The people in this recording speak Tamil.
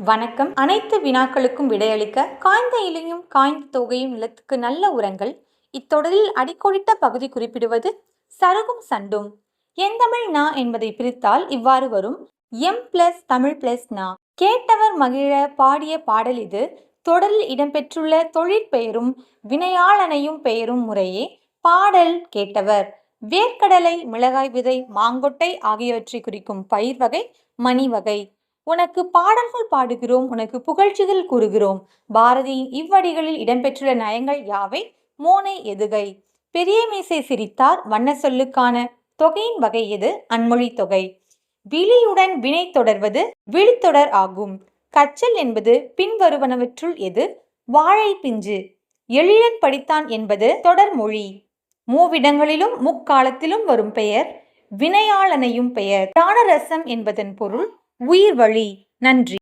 வணக்கம். அனைத்து வினாக்களுக்கும் விடையளிக்க காய்ந்த இலையும் காய்ந்த தொகையும் நிலத்துக்கு நல்ல உரங்கள். இத்தொடரில் அடிக்கோடிட்ட பகுதி குறிப்பிடுவது சருகும் சண்டும். எந்தமிழ் நா என்பதை பிரித்தால் இவ்வாறு வரும். எம் பிளஸ் தமிழ் பிளஸ் நா. கேட்டவர் மகிழ பாடிய பாடல் இது. தொடரில் இடம்பெற்றுள்ள தொழிற்பெயரும் வினையாளனையும் பெயரும் முறையே பாடல் கேட்டவர். வேர்க்கடலை மிளகாய் விதை மாங்கொட்டை ஆகியவற்றை குறிக்கும் பயிர் வகை மணி வகை. உனக்கு பாடல்கள் பாடுகிறோம் உனக்கு புகழ்ச்சிகள் கூறுகிறோம். பாரதியின் இவ்வடிகளில் இடம்பெற்றுள்ள நயங்கள் யாவை? மோனை எதுகை? பெரிய மீசை சிரித்தார் வண்ண சொல்லுக்கான தொகையின் வகை எது? அன்மொழி தொகை. விழியுடன் வினை தொடர்வது விழித்தொடர் ஆகும். கச்சல் என்பது பின்வருவனவற்றுள் எது? வாழை பிஞ்சு. எழிலன் படித்தான் என்பது தொடர்மொழி மூவிடங்களிலும் முக்காலத்திலும் வரும் பெயர் வினையாளனையும் பெயர். பிராணரசம் என்பதன் பொருள் உயிர் வழி நன்றி.